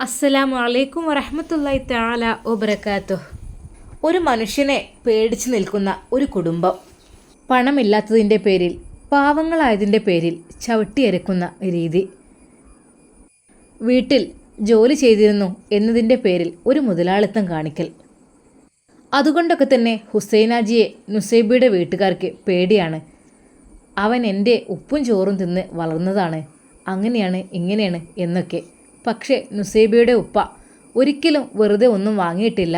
അസ്സലാമു വലൈക്കും വറഹമത്തല്ലായി താല ഒബരക്കാത്തു ഒരു മനുഷ്യനെ പേടിച്ചു നിൽക്കുന്ന ഒരു കുടുംബം. പണമില്ലാത്തതിന്റെ പേരിൽ പാവങ്ങളായതിന്റെ പേരിൽ ചവിട്ടിയരക്കുന്ന രീതി. വീട്ടിൽ ജോലി ചെയ്തിരുന്നു എന്നതിന്റെ പേരിൽ ഒരു മുതലാളിത്തം കാണിക്കൽ. അതുകൊണ്ടൊക്കെ തന്നെ ഹുസൈനാജിയെ നുസൈബിയുടെ വീട്ടുകാർക്ക് പേടിയാണ്. അവൻ എന്റെ ഉപ്പും ചോറും തിന്ന് വളർന്നതാണ്. അങ്ങനെയാണ് ഇങ്ങനെയാണ് എന്നൊക്കെ. പക്ഷേ നുസൈബയുടെ ഉപ്പ ഒരിക്കലും വെറുതെ ഒന്നും വാങ്ങിയിട്ടില്ല.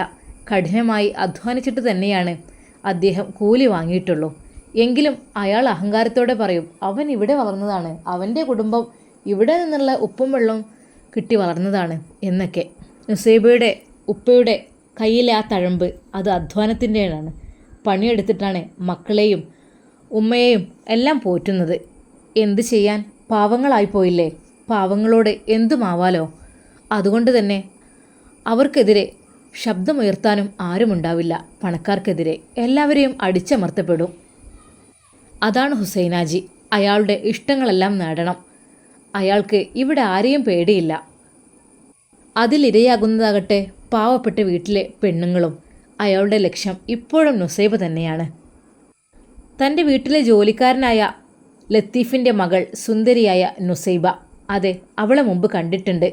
കഠിനമായി അധ്വാനിച്ചിട്ട് തന്നെയാണ് അദ്ദേഹം കൂലി വാങ്ങിയിട്ടുള്ളൂ. എങ്കിലും അയാൾ അഹങ്കാരത്തോടെ പറയും അവൻ ഇവിടെ വളർന്നതാണ്. അവന്റെ കുടുംബം ഇവിടെ നിന്നുള്ള ഉപ്പും വെള്ളവും കിട്ടി വളർന്നതാണ് എന്നൊക്കെ. നുസൈബയുടെ ഉപ്പയുടെ കയ്യിലെ ആ തഴമ്പ് അത് അധ്വാനത്തിന്റെതാണ്. പണിയെടുത്തിട്ടാണ് മക്കളെയും ഉമ്മയെയും എല്ലാം പോറ്റുന്നത്. എന്ത് ചെയ്യാൻ? പാവങ്ങളായി പോയില്ലേ പാവങ്ങളോട് എന്തുമാവാലോ അതുകൊണ്ട് തന്നെ അവർക്കെതിരെ ശബ്ദമുയർത്താനും ആരുമുണ്ടാവില്ല. പണക്കാർക്കെതിരെ എല്ലാവരെയും അടിച്ചമർത്തപ്പെടും. അതാണ് ഹുസൈനാജി. അയാളുടെ ഇഷ്ടങ്ങളെല്ലാം നേടണം. അയാൾക്ക് ഇവിടെ ആരെയും പേടിയില്ല. അതിലിരയാകുന്നതാകട്ടെ പാവപ്പെട്ട വീട്ടിലെ പെണ്ണുങ്ങളും അയാളുടെ ലക്ഷ്യം ഇപ്പോഴും നുസൈബ് തന്നെയാണ്. തന്റെ വീട്ടിലെ ജോലിക്കാരനായ ലത്തീഫിന്റെ മകൾ സുന്ദരിയായ നുസൈബ അതെ അവളെ മുമ്പ് കണ്ടിട്ടുണ്ട്.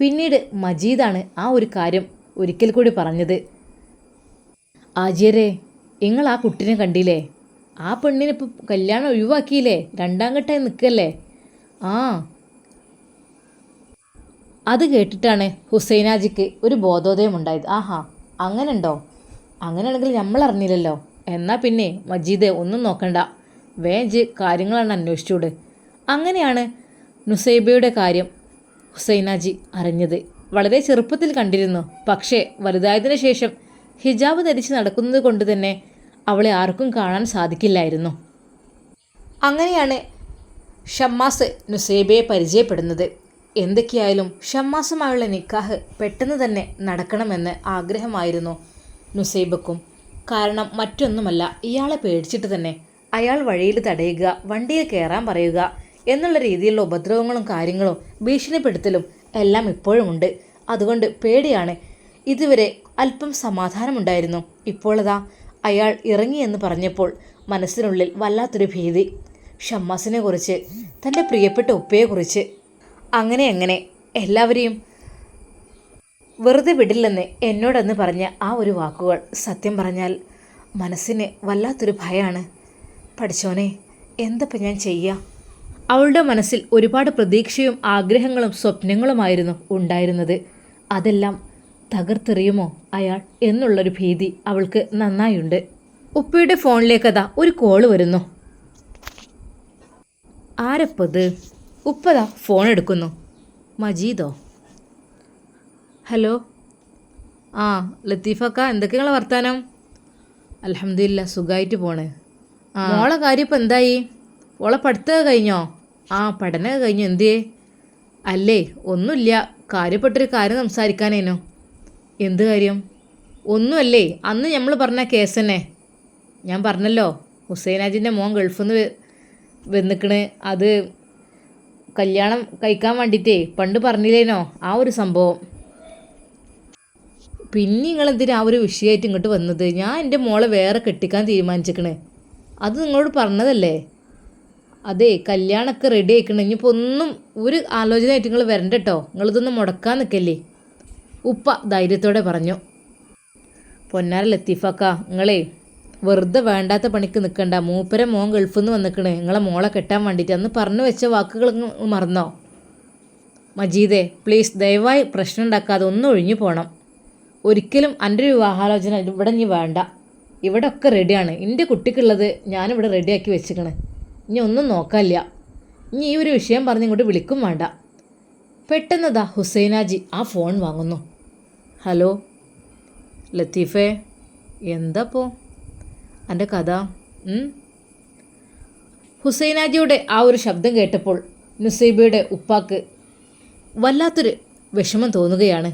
പിന്നീട് മജീദാണ് ആ ഒരു കാര്യം ഒരിക്കൽ കൂടി പറഞ്ഞത്. ആജിയരെ നിങ്ങൾ ആ കുട്ടിനെ കണ്ടില്ലേ? ആ പെണ്ണിനെ ഇപ്പം കല്യാണം ഒഴിവാക്കിയില്ലേ? രണ്ടാം ഘട്ടമായി നിൽക്കല്ലേ? ആ. അത് കേട്ടിട്ടാണ് ഹുസൈനാജിക്ക് ഒരു ബോധോദയം ഉണ്ടായത്. ആഹാ അങ്ങനെയുണ്ടോ? അങ്ങനെയാണെങ്കിൽ നമ്മൾ അറിഞ്ഞില്ലല്ലോ. എന്നാൽ പിന്നെ മജീദ് ഒന്നും നോക്കണ്ട. വേജ് കാര്യങ്ങളാണ് അന്വേഷിച്ചൂട്. അങ്ങനെയാണ് നുസൈബയുടെ കാര്യം ഹുസൈനാജി അറിഞ്ഞത്. വളരെ ചെറുപ്പത്തിൽ കണ്ടിരുന്നു. പക്ഷേ വലുതായതിനു ശേഷം ഹിജാബ് ധരിച്ച് നടക്കുന്നത് കൊണ്ട് തന്നെ അവളെ ആർക്കും കാണാൻ സാധിക്കില്ലായിരുന്നു. അങ്ങനെയാണ് ഷമ്മാസ് നുസൈബയെ പരിചയപ്പെടുന്നത്. എന്തൊക്കെയായാലും ഷമ്മാസുമായുള്ള നിക്കാഹ് പെട്ടെന്ന് തന്നെ നടക്കണമെന്ന് ആഗ്രഹമായിരുന്നു നുസൈബക്കും. കാരണം മറ്റൊന്നുമല്ല ഇയാളെ പേടിച്ചിട്ട് തന്നെ അയാൾ വഴിയിൽ തടയുക വണ്ടിയിൽ കയറാൻ പറയുക എന്നുള്ള രീതിയിലുള്ള ഉപദ്രവങ്ങളും കാര്യങ്ങളും ഭീഷണിപ്പെടുത്തലും എല്ലാം ഇപ്പോഴുമുണ്ട് അതുകൊണ്ട് പേടിയാണ്. ഇതുവരെ അല്പം സമാധാനമുണ്ടായിരുന്നു. ഇപ്പോഴതാ അയാൾ ഇറങ്ങിയെന്ന് പറഞ്ഞപ്പോൾ മനസ്സിനുള്ളിൽ വല്ലാത്തൊരു ഭീതി. ഷമ്മാസിനെ കുറിച്ച് തന്റെ പ്രിയപ്പെട്ട ഉപ്പയെക്കുറിച്ച് അങ്ങനെ അങ്ങനെ എല്ലാവരെയും വെറുതെ വിടില്ലെന്ന് എന്നോടെന്ന് പറഞ്ഞ ആ ഒരു വാക്കുകൾ സത്യം പറഞ്ഞാൽ മനസ്സിന് വല്ലാത്തൊരു ഭയമാണ് പഠിച്ചോനെ എന്തപ്പം ഞാൻ ചെയ്യുക അവളുടെ മനസ്സിൽ ഒരുപാട് പ്രതീക്ഷയും ആഗ്രഹങ്ങളും സ്വപ്നങ്ങളുമായിരുന്നു ഉണ്ടായിരുന്നത്. അതെല്ലാം തകർത്തെറിയുമോ അയാൾ എന്നുള്ളൊരു ഭീതി അവൾക്ക് നന്നായുണ്ട്. ഉപ്പയുടെ ഫോണിലേക്കതാ ഒരു കോൾ വരുന്നു. ആരപ്പത്? ഉപ്പതാ ഫോൺ എടുക്കുന്നു. മജീദോ? ഹലോ? ആ ലത്തീഫക്ക എന്തൊക്കെയാണ് വർത്താനം? അലഹമില്ല സുഖമായിട്ട് പോണേ. ആ. മോളെ കാര്യം ഇപ്പം എന്തായി ഓളെ പഠിത്തമൊക്കെ കഴിഞ്ഞോ? ആ പഠനം കഴിഞ്ഞു. എന്തേ അല്ലേ ഒന്നുമില്ല. കാര്യപ്പെട്ടൊരു കാര്യം സംസാരിക്കാനേനോ. എന്ത് കാര്യം? ഒന്നുമല്ലേ. അന്ന് നമ്മൾ പറഞ്ഞ കേസ് തന്നെ. ഞാൻ പറഞ്ഞല്ലോ ഹുസൈനാജിന്റെ മോൻ ഗൾഫിൽ നിന്ന് വന്നിക്കണ്. അത് കല്യാണം കഴിക്കാൻ വേണ്ടിയിട്ടേ പണ്ട് പറഞ്ഞില്ലേനോ ആ ഒരു സംഭവം. പിന്നെ നിങ്ങളെന്തിനാ ആ ഒരു വിഷയമായിട്ട് ഇങ്ങോട്ട് വന്നത്? ഞാൻ എന്റെ മോളെ വേറെ കെട്ടിക്കാൻ തീരുമാനിച്ചിക്കണേ. അത് നിങ്ങളോട് പറഞ്ഞതല്ലേ? അതെ കല്യാണമൊക്കെ റെഡി ആയിക്കണം. ഇനിയിപ്പോൾ ഒന്നും ഒരു ആലോചനയായിട്ട് നിങ്ങൾ വരണ്ട കേട്ടോ നിങ്ങളിതൊന്നും മുടക്കാൻ നിൽക്കല്ലേ ഉപ്പ ധൈര്യത്തോടെ പറഞ്ഞു. പൊന്നാര ലത്തീഫക്ക. നിങ്ങളെ വെറുതെ വേണ്ടാത്ത പണിക്ക് നിൽക്കണ്ട മൂപ്പര മോൻ ഗൾഫിൽ നിന്ന് വന്നിക്കണേ. നിങ്ങളെ മോളെ കെട്ടാൻ വേണ്ടിയിട്ട് അന്ന് പറഞ്ഞു വെച്ച വാക്കുകൾ മറന്നോ? മജീദേ പ്ലീസ് ദയവായി പ്രശ്നം ഉണ്ടാക്കാതെ ഒന്ന് ഒഴിഞ്ഞു പോകണം ഒരിക്കലും എന്റെ ഒരു വിവാഹാലോചന ഇവിടെ ഇനി വേണ്ട. ഇവിടെ ഒക്കെ റെഡിയാണ് എന്റെ കുട്ടിക്കുള്ളത് ഞാനിവിടെ റെഡിയാക്കി വെച്ചിക്കണേ. ഇനി ഒന്നും നോക്കാനില്ല ഇനി ഈ ഒരു വിഷയം പറഞ്ഞ് ഇങ്ങോട്ട് വിളിക്കും വേണ്ട. പെട്ടെന്നതാ ഹുസൈനാജി ആ ഫോൺ വാങ്ങുന്നു. ഹലോ ലത്തീഫേ എന്താപ്പോ? എന്റെ കഥ ഹുസൈനാജിയുടെ ആ ഒരു ശബ്ദം കേട്ടപ്പോൾ നുസൈബയുടെ ഉപ്പാക്ക് വല്ലാത്തൊരു വിഷമം തോന്നുകയാണ്.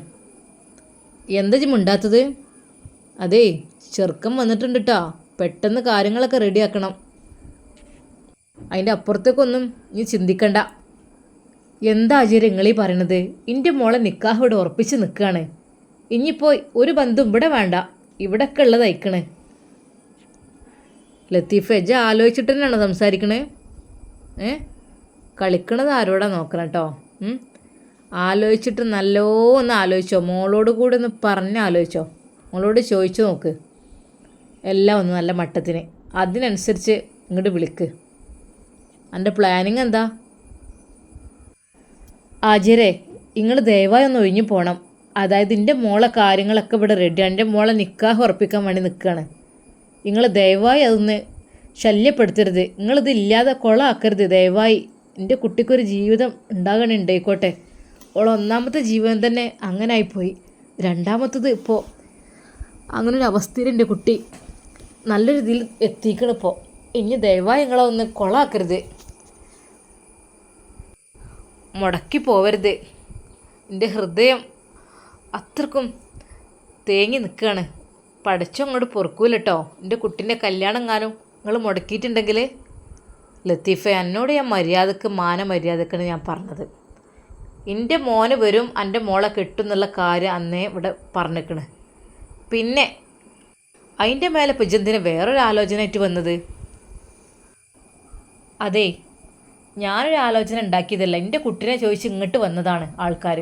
എന്താ ജിമുണ്ടാത്തത് അതേ ചെറുക്കം വന്നിട്ടുണ്ട് കേട്ടോ പെട്ടെന്ന് കാര്യങ്ങളൊക്കെ റെഡിയാക്കണം. അതിന്റെ അപ്പുറത്തേക്കൊന്നും നീ ചിന്തിക്കണ്ട. എന്താ ആചാര്യ നിങ്ങളീ പറയണത്? എന്റെ മോളെ നിക്കാഹ് ഇവിടെ ഉറപ്പിച്ച് നിൽക്കുകയാണ് ഇനിയിപ്പോൾ ഒരു ബന്ധം ഇവിടെ വേണ്ട. ഇവിടെയൊക്കെ ഉള്ളത് അയക്കണേ. ലത്തീഫ് എജ ആലോചിച്ചിട്ട് തന്നെയാണോ സംസാരിക്കണേ? ഏ? കളിക്കണത് ആരോടാ നോക്കണം കേട്ടോ ആലോചിച്ചിട്ട് ആലോചിച്ചിട്ട് നല്ലോന്ന് ആലോചിച്ചോ. മോളോട് കൂടെ ഒന്ന് പറഞ്ഞ് ആലോചിച്ചോ. മോളോട് ചോദിച്ചു നോക്ക്. എല്ലാം ഒന്ന് നല്ല മട്ടത്തിന്. അതിനനുസരിച്ച് ഇങ്ങോട്ട് വിളിക്ക്. എന്റെ പ്ലാനിങ് എന്താ? ആചാരേ നിങ്ങൾ ദയവായി ഒന്ന് ഒഴിഞ്ഞു പോകണം അതായത് എന്റെ മോളെ കാര്യങ്ങളൊക്കെ ഇവിടെ റെഡിയാണ് എന്റെ മോളെ നിക്കാഹ് ഉറപ്പിക്കാൻ വേണ്ടി നിൽക്കുകയാണ് നിങ്ങൾ ദയവായി അതൊന്ന് ശല്യപ്പെടുത്തരുത്. നിങ്ങളിത് ഇല്ലാതെ കൊളാക്കരുത്. ദയവായി എന്റെ കുട്ടിക്കൊരു ജീവിതം ഉണ്ടാകണുണ്ടായിക്കോട്ടെ ഓൾ ഒന്നാമത്തെ ജീവിതം തന്നെ അങ്ങനെ ആയിപ്പോയി രണ്ടാമത്തത് ഇപ്പോൾ അങ്ങനെ ഒരു എന്റെ കുട്ടി നല്ല രീതിയിൽ എത്തിക്കണിപ്പോൾ ഇനി ദയവായി നിങ്ങളെ ഒന്ന് കൊളാക്കരുത്. മുടക്കി പോവരുത്. എന്റെ ഹൃദയം അത്രക്കും തേങ്ങി നിൽക്കുകയാണ് പഠിച്ചോ അങ്ങോട്ട് പൊറുക്കൂല കേട്ടോ എന്റെ കുട്ടീന്റെ കല്യാണം കാലം നിങ്ങൾ മുടക്കിയിട്ടുണ്ടെങ്കിൽ ലത്തീഫ എന്നോട് ഞാൻ മര്യാദയ്ക്ക് മാന മര്യാദക്കാണ് ഞാൻ പറഞ്ഞത്. എന്റെ മോന് വരും എന്റെ മോളെ കിട്ടും എന്നുള്ള കാര്യം അന്നേ ഇവിടെ പറഞ്ഞിരിക്കണ് പിന്നെ അതിന്റെ മേലെ പിജന്തിന് വേറൊരു ആലോചനയായിട്ട് വന്നത്? അതെ ഞാനൊരു ആലോചന ഉണ്ടാക്കിയതല്ല? എന്റെ കുട്ടീനെ ചോദിച്ച് ഇങ്ങോട്ട് വന്നതാണ് ആൾക്കാർ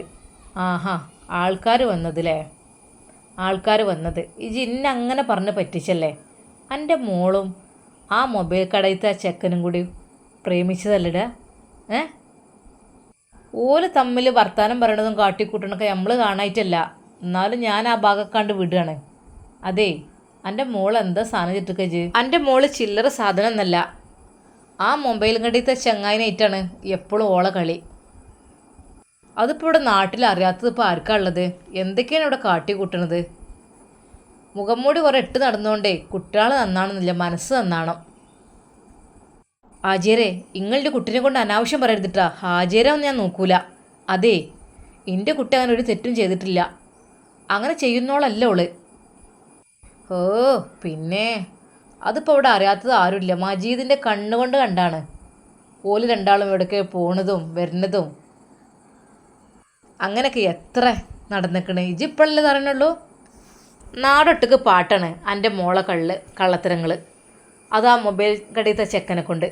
ആഹാ ആൾക്കാർ വന്നതല്ലേ ആൾക്കാർ വന്നത്. ഇജ് ഇന്നെ അങ്ങനെ പറഞ്ഞ് പറ്റിച്ചല്ലേ? എന്റെ മോളും ആ മൊബൈൽ കടയിലത്തെ ആ ചെക്കനും കൂടി പ്രേമിച്ചതല്ലട. ഏ? ഓൽ തമ്മിൽ വർത്താനം പറയണതും കാട്ടിക്കൂട്ടണൊക്കെ നമ്മൾ കാണായിട്ടല്ല. എന്നാലും ഞാൻ ആ ഭാഗം കണ്ട് വിടുകയാണ് അതെ എന്റെ മോൾ എന്താ സാധനം ചിട്ടിക്കജ് എന്റെ മോൾ ചില്ലറ സാധനം എന്നല്ല ആ മൊബൈൽ കടയിലത്തെ ചങ്ങായിനായിട്ടാണ് എപ്പോഴും ഓള കളി. അതിപ്പോൾ ഇവിടെ നാട്ടിൽ അറിയാത്തത് ഇപ്പോൾ ആർക്കാ ഉള്ളത്? എന്തൊക്കെയാണ് ഇവിടെ കാട്ടി കൂട്ടണത് മുഖംമൂടി കുറെ ഇട്ട് നടന്നുകൊണ്ടേ കുട്ടികൾ നന്നാണെന്നില്ല മനസ്സ് നന്നാണം ആചേരെ ഇങ്ങളുടെ കുട്ടിനെ കൊണ്ട് അനാവശ്യം പറയരുതിട്ടാ. ഒന്നും ഞാൻ നോക്കൂല. അതെ എന്റെ കുട്ടി അങ്ങനെ ഒരു തെറ്റും ചെയ്തിട്ടില്ല. അങ്ങനെ ചെയ്യുന്നോളല്ല ഓൾ. ഓ പിന്നെ? അതിപ്പോൾ അവിടെ അറിയാത്തത് ആരുമില്ല. മജീദിന്റെ കണ്ണുകൊണ്ട് കണ്ടാണ്. ഓൽ രണ്ടാളും ഇവിടേക്ക് പോണതും വരുന്നതും. അങ്ങനെയൊക്കെ എത്ര നടന്നിക്കണ്. ഇജിപ്പോഴല്ലേ അറിയണുള്ളൂ നാടൊട്ടുക്ക് പാട്ടാണ് എന്റെ മോളെ കള്ള് കള്ളത്തരങ്ങൾ അത് ആ മൊബൈൽ കടയിലത്തെ ചെക്കനെ കൊണ്ട്.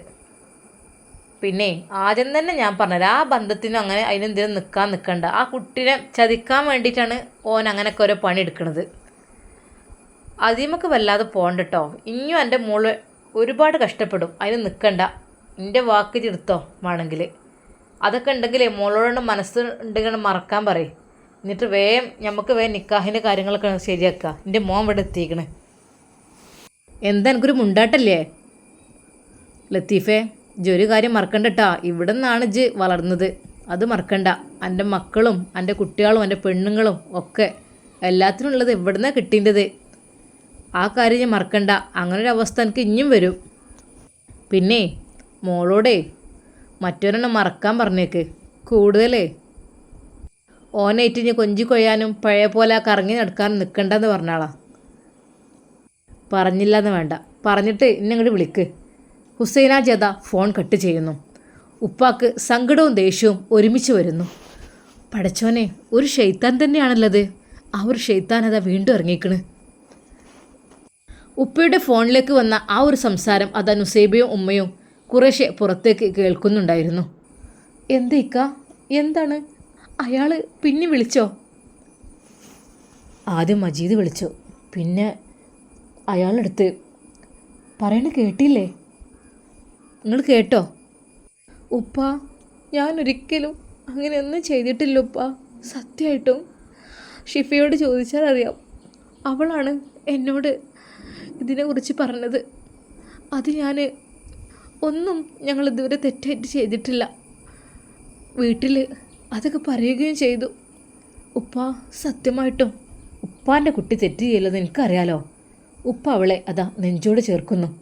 പിന്നെ ആദ്യം തന്നെ ഞാൻ പറഞ്ഞത് ആ ബന്ധത്തിനും അങ്ങനെ അതിനെന്തിനും നിൽക്കാൻ നിൽക്കണ്ട ആ കുട്ടീനെ ചതിക്കാൻ വേണ്ടിയിട്ടാണ് ഓൻ അങ്ങനെയൊക്കെ ഓരോ പണി എടുക്കുന്നത് അതിമക്ക് വല്ലാതെ പോകണ്ട കേട്ടോ ഇനിയും എന്റെ മോൾ ഒരുപാട് കഷ്ടപ്പെടും. അതിന് നിൽക്കണ്ട എന്റെ വാക്ക് ചെടുത്തോ വേണമെങ്കിൽ അതൊക്കെ ഉണ്ടെങ്കിലേ മോളോട് മനസ്സ് ഉണ്ടെങ്കിൽ മറക്കാൻ പറയും. എന്നിട്ട് വേഗം നമുക്ക് വേഗം നിക്കാഹിന്റെ കാര്യങ്ങളൊക്കെ ശരിയാക്കുക എന്റെ മോൻ ഇവിടെ എത്തിക്കണേ. എന്താ എനിക്കൊരു മുണ്ടാട്ടല്ലേ? ലത്തീഫേ ജോലി കാര്യം മറക്കണ്ട കേട്ടാ ഇവിടെ നിന്നാണ് ഇജ് വളർന്നത്. അത് മറക്കണ്ട. എന്റെ മക്കളും എന്റെ കുട്ടികളും എന്റെ പെണ്ണുങ്ങളും ഒക്കെ എല്ലാത്തിനുള്ളത് ഇവിടുന്നാണ് കിട്ടേണ്ടത് ആ കാര്യം ഞാൻ മറക്കണ്ട. അങ്ങനെ ഒരു അവസ്ഥ എനിക്ക് ഇനിയും വരും. പിന്നെ മോളോടെ മറ്റൊരെണ്ണം മറക്കാൻ പറഞ്ഞേക്ക്. കൂടുതലേ. ഓനേറ്റ് ഇനി കൊഞ്ചി കൊയ്യാനും പഴയ പോലെ കറങ്ങി നടക്കാനും നിൽക്കണ്ടെന്ന് പറഞ്ഞാളാ. പറഞ്ഞില്ലെന്ന് വേണ്ട. പറഞ്ഞിട്ട് ഇന്നെ ഇങ്ങോട്ട് വിളിക്ക്. ഹുസൈന ജദ ഫോൺ കട്ട് ചെയ്യുന്നു. ഉപ്പാക്ക് സങ്കടവും ദേഷ്യവും ഒരുമിച്ച് വരുന്നു. പടച്ചോനെ ഒരു ഷെയ്ത്താൻ തന്നെയാണല്ലത് ആ ഒരു ഷെയ്ത്താൻ അതാ വീണ്ടും ഇറങ്ങിക്കണ് ഉപ്പയുടെ ഫോണിലേക്ക് വന്ന ആ ഒരു സംസാരം അതാ നുസൈബയും ഉമ്മയും കുറേശ്ശെ പുറത്തേക്ക് കേൾക്കുന്നുണ്ടായിരുന്നു. എന്തേക്ക എന്താണ്? അയാൾ പിന്നെ വിളിച്ചോ? ആദ്യം മജീദ് വിളിച്ചു. പിന്നെ അയാളെടുത്ത് പറയണ കേട്ടില്ലേ? നിങ്ങൾ കേട്ടോ? ഉപ്പ ഞാനൊരിക്കലും അങ്ങനെ അങ്ങനെയൊന്നും ചെയ്തിട്ടില്ല ഉപ്പ സത്യമായിട്ടും ഷിഫയോട് ചോദിച്ചാൽ അറിയാം അവളാണ് എന്നോട് ഇതിനെക്കുറിച്ച് പറഞ്ഞത്. അത് ഞാൻ ഒന്നും ഞങ്ങൾ ഇതുവരെ തെറ്റായിട്ട് ചെയ്തിട്ടില്ല. വീട്ടിൽ അതൊക്കെ പറയുകയും ചെയ്തു. ഉപ്പ സത്യമായിട്ടും ഉപ്പാന്റെ കുട്ടി തെറ്റ് ചെയ്യില്ലെന്ന് എനിക്കറിയാലോ? ഉപ്പ അവളെ അതാ നെഞ്ചോട് ചേർക്കുന്നു.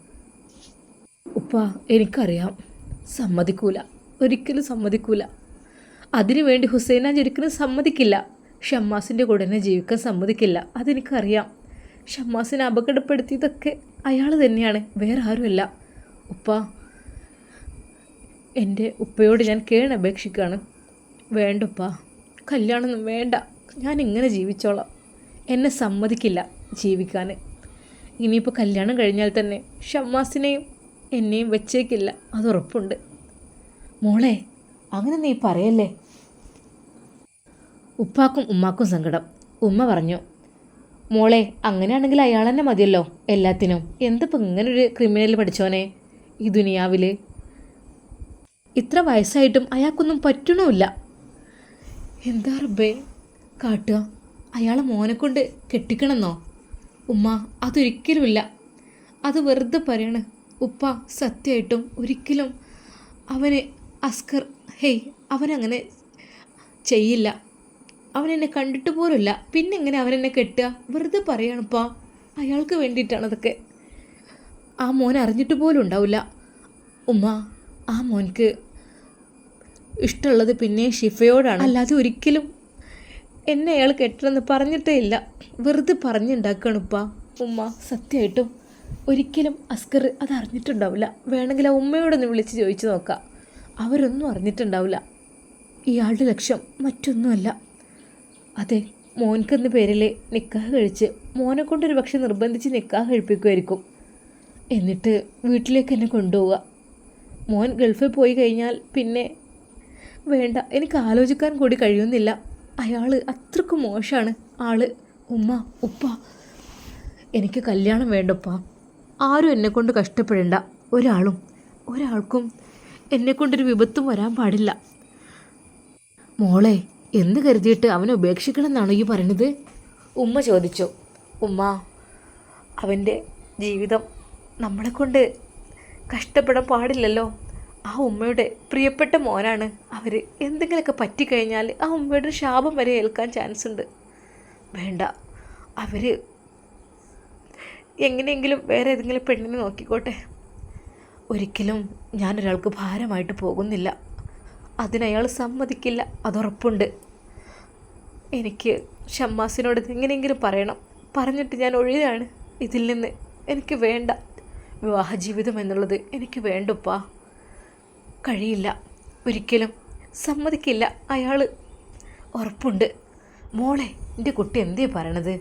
ഉപ്പ എനിക്കറിയാം സമ്മതിക്കൂല. ഒരിക്കലും സമ്മതിക്കൂല. അതിനു വേണ്ടി ഹുസൈനാജ് ഒരിക്കലും സമ്മതിക്കില്ല. ഷമ്മാസിന്റെ കൂടെ തന്നെ ജീവിക്കാൻ സമ്മതിക്കില്ല. അതെനിക്കറിയാം. ഷമ്മാസിനെ അപകടപ്പെടുത്തിയതൊക്കെ അയാൾ തന്നെയാണ് വേറെ ആരുമല്ല. ഉപ്പ എന്റെ ഉപ്പയോട് ഞാൻ കേണപേക്ഷിക്കുകയാണ് വേണ്ടപ്പാ കല്യാണമൊന്നും വേണ്ട. ഞാൻ ഇങ്ങനെ ജീവിച്ചോളാം. എന്നെ സമ്മതിക്കില്ല ജീവിക്കാൻ ഇനിയിപ്പോൾ കല്യാണം കഴിഞ്ഞാൽ തന്നെ ഷമ്മാസിനെയും എന്നെയും വെച്ചേക്കില്ല അത് ഉറപ്പുണ്ട്. മോളെ അങ്ങനെ നീ പറയല്ലേ? ഉപ്പാക്കും ഉമ്മാക്കും സങ്കടം. ഉമ്മ പറഞ്ഞു മോളെ അങ്ങനെയാണെങ്കിൽ അയാൾ തന്നെ മതിയല്ലോ എല്ലാത്തിനും. എന്തിപ്പോൾ ഒരു ക്രിമിനൽ പഠിച്ചോനെ ഈ ദുനിയാവിൽ ഇത്ര വയസ്സായിട്ടും അയാൾക്കൊന്നും പറ്റണമില്ല എന്താ റബ്ബേ? കാട്ടുക. അയാളെ മോനെ കൊണ്ട് കെട്ടിക്കണമെന്നോ ഉമ്മ അതൊരിക്കലുമില്ല. അത് വെറുതെ പറയണ്. ഉപ്പ സത്യമായിട്ടും ഒരിക്കലും അവന് അസ്കർ ഹേയ് അവനങ്ങനെ ചെയ്യില്ല. അവനെന്നെ കണ്ടിട്ട് പോലുമില്ല. പിന്നെ എങ്ങനെ അവനെന്നെ കെട്ടുക? വെറുതെ പറയണപ്പാ. അയാൾക്ക് വേണ്ടിയിട്ടാണ് അതൊക്കെ. ആ മോൻ അറിഞ്ഞിട്ട് പോലും ഉണ്ടാവില്ല. ഉമ്മ ആ മോൻക്ക് ഇഷ്ടമുള്ളത് പിന്നെ ഷിഫയോടാണ്. അല്ലാതെ ഒരിക്കലും എന്നെ അയാൾ കെട്ടണമെന്ന് പറഞ്ഞിട്ടേ ഇല്ല. വെറുതെ പറഞ്ഞുണ്ടാക്കണുപ്പാ ഉമ്മ സത്യമായിട്ടും ഒരിക്കലും അസ്കർ അത് അറിഞ്ഞിട്ടുണ്ടാവില്ല. വേണമെങ്കിൽ ആ ഉമ്മയോടൊന്ന് വിളിച്ച് ചോദിച്ചു നോക്കാം. അവരൊന്നും അറിഞ്ഞിട്ടുണ്ടാവില്ല. ഇയാളുടെ ലക്ഷ്യം മറ്റൊന്നുമല്ല. അതെ മോൻക്കെന്ന പേരിൽ നിക്കാഹ് കഴിച്ച് മോനെ കൊണ്ടൊരു പക്ഷെ നിർബന്ധിച്ച് നിക്കാഹ് കഴിപ്പിക്കുമായിരിക്കും എന്നിട്ട് വീട്ടിലേക്ക് എന്നെ കൊണ്ടുപോവുക. മോൻ ഗൾഫിൽ പോയി കഴിഞ്ഞാൽ പിന്നെ വേണ്ട എനിക്ക് ആലോചിക്കാൻ കൂടി കഴിയുന്നില്ല. അയാൾ അത്രയ്ക്ക് മോശമാണ് ആൾ ഉമ്മ ഉപ്പ. എനിക്ക് കല്യാണം വേണ്ടപ്പ. ആരും എന്നെ കൊണ്ട് കഷ്ടപ്പെടേണ്ട ഒരാളും ഒരാൾക്കും എന്നെ കൊണ്ടൊരു വിപത്തും വരാൻ പാടില്ല. മോളെ എന്ത് കരുതിയിട്ട് അവനെ ഉപേക്ഷിക്കണം എന്നാണോ ഈ പറയണത്? ഉമ്മ ചോദിച്ചു. ഉമ്മ അവന്റെ ജീവിതം നമ്മളെ കൊണ്ട് കഷ്ടപ്പെടാൻ പാടില്ലല്ലോ. ആ ഉമ്മയുടെ പ്രിയപ്പെട്ട മോനാണ്. അവർ എന്തെങ്കിലുമൊക്കെ പറ്റിക്കഴിഞ്ഞാൽ ആ ഉമ്മയുടെ ശാപം വരെ ഏൽക്കാൻ ചാൻസ് ഉണ്ട് വേണ്ട അവർ എങ്ങനെയെങ്കിലും വേറെ ഏതെങ്കിലും പെണ്ണിനെ നോക്കിക്കോട്ടെ. ഒരിക്കലും ഞാനൊരാൾക്ക് ഭാരമായിട്ട് പോകുന്നില്ല. അതിനയാൾ സമ്മതിക്കില്ല. അതുറപ്പുണ്ട്. എനിക്ക് ഷമ്മാസിനോട് എങ്ങനെയെങ്കിലും പറയണം. പറഞ്ഞിട്ട് ഞാൻ ഒഴിയാണ് ഇതിൽ നിന്ന്. എനിക്ക് വേണ്ട. വിവാഹ ജീവിതം എന്നുള്ളത് എനിക്ക് വേണ്ടപ്പാ. കഴിയില്ല. ഒരിക്കലും സമ്മതിക്കില്ല അയാൾ ഉറപ്പുണ്ട്. മോളെ എന്റെ കുട്ടി എന്തേ പറയണത്?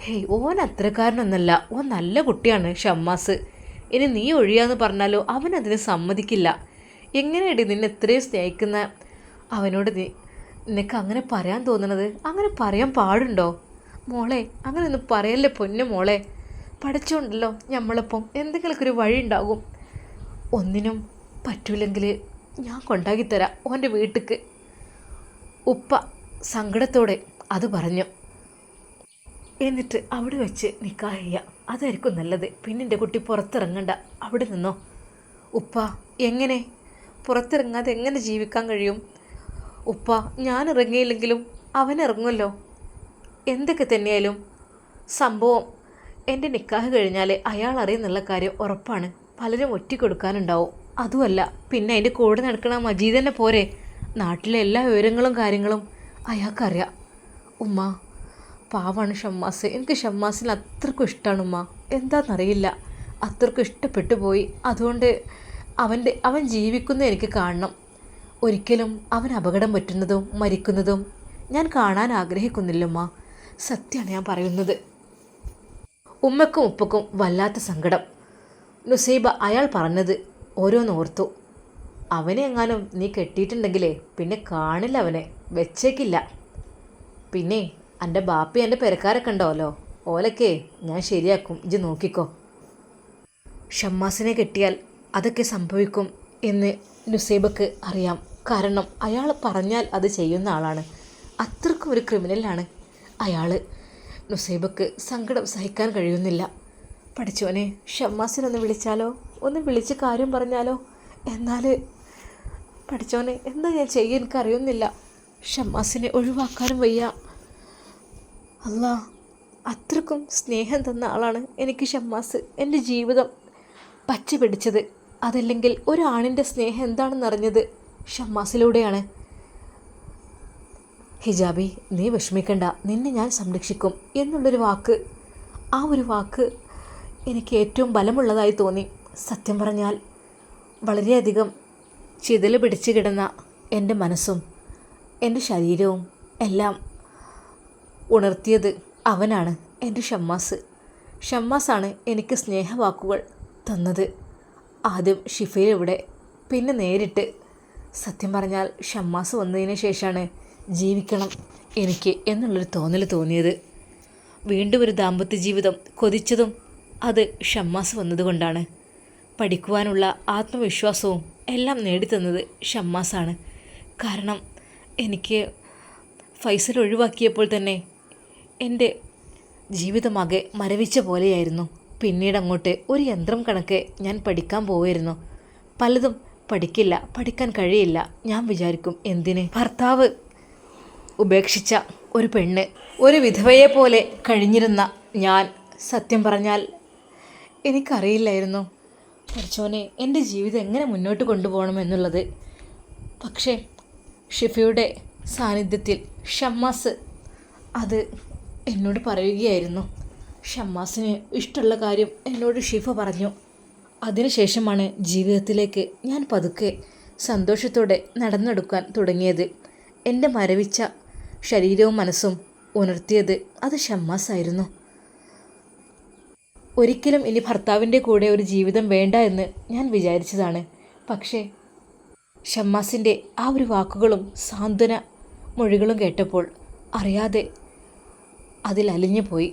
ഹേയ് ഓൻ അത്രക്കാരനൊന്നല്ല. ഓൻ നല്ല കുട്ടിയാണ് ഷമ്മാസ്. ഇനി നീ ഒഴിയാന്ന് പറഞ്ഞാലോ അവൻ സമ്മതിക്കില്ല. എങ്ങനെയടി നിന്നെ ഇത്രയും സ്നേഹിക്കുന്ന അവനോട് നീ നിനക്ക് അങ്ങനെ പറയാൻ തോന്നണത്? അങ്ങനെ പറയാൻ പാടുണ്ടോ? മോളെ അങ്ങനെ ഒന്നും പറയല്ലേ പൊന്നു മോളെ? പഠിച്ചുകൊണ്ടല്ലോ ഞമ്മളിപ്പം. എന്തെങ്കിലുമൊക്കെ ഒരു വഴി ഉണ്ടാകും. ഒന്നിനും പറ്റൂലെങ്കിൽ ഞാൻ കൊണ്ടാക്കി തരാം ഓന്റെ വീട്ടിക്ക്. ഉപ്പ സങ്കടത്തോടെ അത് പറഞ്ഞു. എന്നിട്ട് അവിടെ വെച്ച് നിക്കാഹ് ചെയ്യുക അതായിരിക്കും നല്ലത്. പിന്നെ എന്റെ കുട്ടി പുറത്തിറങ്ങണ്ട. അവിടെ നിന്നോ? ഉപ്പ എങ്ങനെ? പുറത്തിറങ്ങാതെ എങ്ങനെ ജീവിക്കാൻ കഴിയും? ഉപ്പ ഞാൻ ഇറങ്ങിയില്ലെങ്കിലും അവൻ ഇറങ്ങുമല്ലോ എന്തൊക്കെ തന്നെയായാലും. സംഭവം എന്റെ നിക്കാഹ് കഴിഞ്ഞാൽ അയാൾ അറിയുന്നുള്ള കാര്യം ഉറപ്പാണ്. പലരും ഒറ്റിക്കൊടുക്കാനുണ്ടാവും. അതുമല്ല പിന്നെ അതിന്റെ കൂടെ നടക്കണ മജീദ് തന്നെ പോരെ. നാട്ടിലെ എല്ലാ വിവരങ്ങളും കാര്യങ്ങളും അയാൾക്കറിയാം. ഉമ്മ പാവാണ് ഷമ്മാസ്. എനിക്ക് ഷമ്മാസിന് അത്രക്കും ഇഷ്ടമാണ് ഉമ്മ. എന്താണെന്നറിയില്ല അത്രക്കും ഇഷ്ടപ്പെട്ടു പോയി. അതുകൊണ്ട് അവന്റെ അവൻ ജീവിക്കുന്ന എനിക്ക് കാണണം. ഒരിക്കലും അവൻ അപകടം പറ്റുന്നതും മരിക്കുന്നതും ഞാൻ കാണാൻ ആഗ്രഹിക്കുന്നില്ലമ്മ. സത്യമാണ് ഞാൻ പറയുന്നത്. ഉമ്മക്കും ഉപ്പക്കും വല്ലാത്ത സങ്കടം. നുസൈബ അയാൾ പറഞ്ഞത് ഓരോന്നോർത്തു അവനെ എങ്ങാനും നീ കെട്ടിയിട്ടുണ്ടെങ്കിലേ പിന്നെ കാണില്ല അവനെ. വെച്ചേക്കില്ല. പിന്നെ എന്റെ ബാപ്പി എന്റെ പെരക്കാരൊക്കെ ഉണ്ടാവല്ലോ ഓലക്കേ ഞാൻ ശരിയാക്കും. ഇജ് നോക്കിക്കോ. ഷമ്മാസിനെ കെട്ടിയാൽ അതൊക്കെ സംഭവിക്കും എന്ന് നുസൈബക്ക് അറിയാം. കാരണം അയാൾ പറഞ്ഞാൽ അത് ചെയ്യുന്ന ആളാണ്. അത്രക്കും ഒരു ക്രിമിനലാണ് അയാൾ നുസൈബക്ക് സങ്കടം സഹിക്കാൻ കഴിയുന്നില്ല. പഠിച്ചോനെ ഷമ്മാസിനൊന്ന് വിളിച്ചാലോ? ഒന്ന് വിളിച്ച് കാര്യം പറഞ്ഞാലോ? എന്നാൽ പഠിച്ചോനെ എന്താ ഞാൻ ചെയ്യാൻ എനിക്കറിയുന്നില്ല. ഷമ്മാസിനെ ഒഴിവാക്കാനും വയ്യ. അല്ല അത്രക്കും സ്നേഹം തന്ന ആളാണ് എനിക്ക് ഷമ്മാസ്. എന്റെ ജീവിതം പച്ച പിടിച്ചത്. അതല്ലെങ്കിൽ ഒരാണിന്റെ സ്നേഹം എന്താണെന്ന് അറിഞ്ഞത് ഷമ്മാസിലൂടെയാണ്. ഹിജാബി നീ വിഷമിക്കണ്ട നിന്നെ ഞാൻ സംരക്ഷിക്കും എന്നുള്ളൊരു വാക്ക് ആ ഒരു വാക്ക് എനിക്ക് ഏറ്റവും ബലമുള്ളതായി തോന്നി. സത്യം പറഞ്ഞാൽ വളരെയധികം ചിതൽ പിടിച്ചു കിടന്ന എന്റെ മനസ്സും എന്റെ ശരീരവും എല്ലാം ഉണർത്തിയത് അവനാണ് എന്റെ ഷമ്മാസ്. ഷമ്മാസാണ് എനിക്ക് സ്നേഹവാക്കുകൾ തന്നത്. ആദ്യം ഷിഫയിലൂടെ പിന്നെ നേരിട്ട്. സത്യം പറഞ്ഞാൽ ഷമ്മാസ് വന്നതിന് ശേഷമാണ് ജീവിക്കണം എനിക്ക് എന്നുള്ളൊരു തോന്നൽ തോന്നിയത്. വീണ്ടും ഒരു ദാമ്പത്യ ജീവിതം കൊതിച്ചതും അത് ഷമ്മാസ് വന്നതുകൊണ്ടാണ്. പഠിക്കുവാനുള്ള ആത്മവിശ്വാസവും എല്ലാം നേടിത്തന്നത് ഷമ്മാസാണ്. കാരണം എനിക്ക് ഫൈസൽ ഒഴിവാക്കിയപ്പോൾ തന്നെ എന്റെ ജീവിതമാകെ മരവിച്ച പോലെയായിരുന്നു. പിന്നീട് അങ്ങോട്ട് ഒരു യന്ത്രം കണക്ക് ഞാൻ പഠിക്കാൻ പോവായിരുന്നു പലതും പഠിക്കില്ല പഠിക്കാൻ കഴിയില്ല. ഞാൻ വിചാരിക്കും എന്തിന്? ഭർത്താവ് ഉപേക്ഷിച്ച ഒരു പെണ്ണ് ഒരു വിധവയെ പോലെ കഴിഞ്ഞിരുന്ന ഞാൻ. സത്യം പറഞ്ഞാൽ എനിക്കറിയില്ലായിരുന്നു. പഠിച്ചോനെ എന്റെ ജീവിതം എങ്ങനെ മുന്നോട്ട് കൊണ്ടുപോകണം എന്നുള്ളത്. പക്ഷേ ഷിഫയുടെ സാന്നിധ്യത്തിൽ ഷമ്മാസ് അത് എന്നോട് പറയുകയായിരുന്നു. ഷമ്മാസിന് ഇഷ്ടമുള്ള കാര്യം എന്നോട് ഷിഫ പറഞ്ഞു. അതിനുശേഷമാണ് ജീവിതത്തിലേക്ക് ഞാൻ പതുക്കെ സന്തോഷത്തോടെ നടന്നെടുക്കാൻ തുടങ്ങിയത്. എന്റെ മരവിച്ച ശരീരവും മനസ്സും ഉണർത്തിയത് അത് ഷമ്മാസായിരുന്നു. ഒരിക്കലും ഇനി ഭർത്താവിന്റെ കൂടെ ഒരു ജീവിതം വേണ്ട എന്ന് ഞാൻ വിചാരിച്ചതാണ്. പക്ഷേ ഷമ്മാസിന്റെ ആ ഒരു വാക്കുകളും സാന്ത്വന മൊഴികളും കേട്ടപ്പോൾ അറിയാതെ അതിൽ അലിഞ്ഞു പോയി